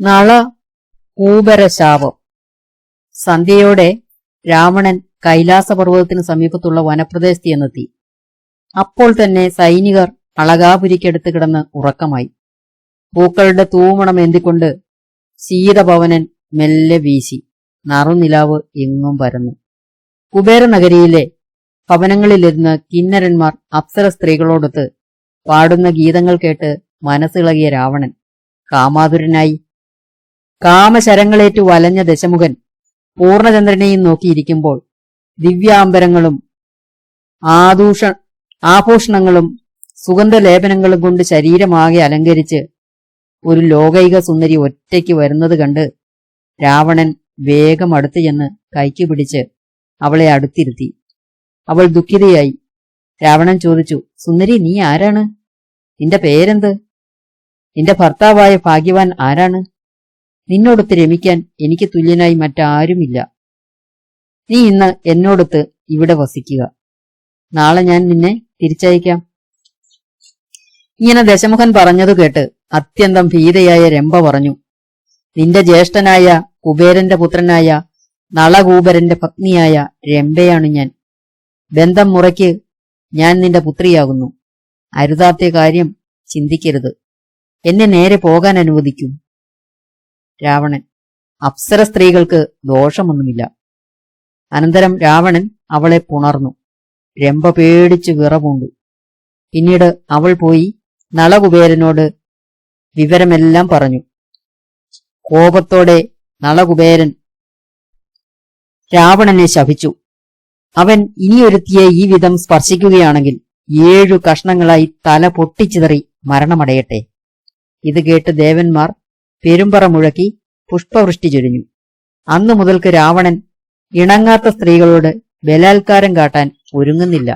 നള ഊപരശാപം സന്ധ്യയോടെ രാവണൻ കൈലാസപർവതത്തിന് സമീപത്തുള്ള വനപ്രദേശത്ത് ചെന്നെത്തി. അപ്പോൾ തന്നെ സൈനികർ അളകാപുരിക്കടുത്ത് കിടന്ന് ഉറക്കമായി. പൂക്കളുടെ തൂമണം എന്തിക്കൊണ്ട് ശീതഭവനൻ മെല്ലെ വീശി. നറുനിലാവ് എങ്ങും പരന്നു. കുബേരനഗരിയിലെ ഭവനങ്ങളിലിരുന്ന് കിന്നരന്മാർ അപ്സര സ്ത്രീകളോടൊത്ത് പാടുന്ന ഗീതങ്ങൾ കേട്ട് മനസ്സിളകിയ രാവണൻ കാമാതുരനായി കാമശരങ്ങളേറ്റു വലഞ്ഞ ദശമുഖൻ പൂർണചന്ദ്രനെയും നോക്കിയിരിക്കുമ്പോൾ ദിവ്യാംബരങ്ങളും ആദൂഷ ആഭൂഷണങ്ങളും സുഗന്ധലേപനങ്ങളും കൊണ്ട് ശരീരമാകെ അലങ്കരിച്ച് ഒരു ലോകൈക സുന്ദരി ഒറ്റയ്ക്ക് വരുന്നത് കണ്ട് രാവണൻ വേഗം അടുത്ത് ചെന്ന് കൈക്ക് പിടിച്ച് അവളെ അടുത്തിരുത്തി. അവൾ ദുഃഖിതയായി. രാവണൻ ചോദിച്ചു സുന്ദരി നീ ആരാണ്? നിന്റെ പേരെന്ത്? നിന്റെ ഭർത്താവായ ഭാഗ്യവാൻ ആരാണ്? നിന്നോടൊത്ത് രമിക്കാൻ എനിക്ക് തുല്യനായി മറ്റാരുമില്ല. നീ ഇന്ന് എന്നോടൊത്ത് ഇവിടെ വസിക്കുക. നാളെ ഞാൻ നിന്നെ തിരിച്ചയക്കാം. ഇങ്ങനെ ദശമുഖൻ പറഞ്ഞതു കേട്ട് അത്യന്തം ഭീതയായ രംഭ പറഞ്ഞു. നിന്റെ ജ്യേഷ്ഠനായ കുബേരന്റെ പുത്രനായ നളകൂബരന്റെ പത്നിയായ രംഭയാണ് ഞാൻ. ബന്ധം മുറയ്ക്ക് ഞാൻ നിന്റെ പുത്രിയാകുന്നു. അരുതാത്ത കാര്യം ചിന്തിക്കരുത്. എന്നെ നേരെ പോകാൻ അനുവദിക്കൂ. രാവണൻ. അപ്സര സ്ത്രീകൾക്ക് ദോഷമൊന്നുമില്ല. അനന്തരം രാവണൻ അവളെ പുണർന്നു. രംഭ പേടിച്ച് വിറപൂണ്ടു പിന്നീട് അവൾ പോയി നളകുബേരനോട് വിവരമെല്ലാം പറഞ്ഞു. കോപത്തോടെ നളകുബേരൻ രാവണനെ ശപിച്ചു. അവൻ ഇനിയൊരുത്തിയെ ഈ വിധം സ്പർശിക്കുകയാണെങ്കിൽ ഏഴു കഷ്ണങ്ങളായി തല പൊട്ടിച്ചിതറി മരണമടയട്ടെ. ഇത് കേട്ട് ദേവന്മാർ പെരുമ്പറ മുഴക്കി പുഷ്പവൃഷ്ടി ചൊരിഞ്ഞു. അന്നു മുതൽക്ക് രാവണൻ ഇണങ്ങാത്ത സ്ത്രീകളോട് ബലാത്കാരം കാട്ടാൻ ഒരുങ്ങുന്നില്ല.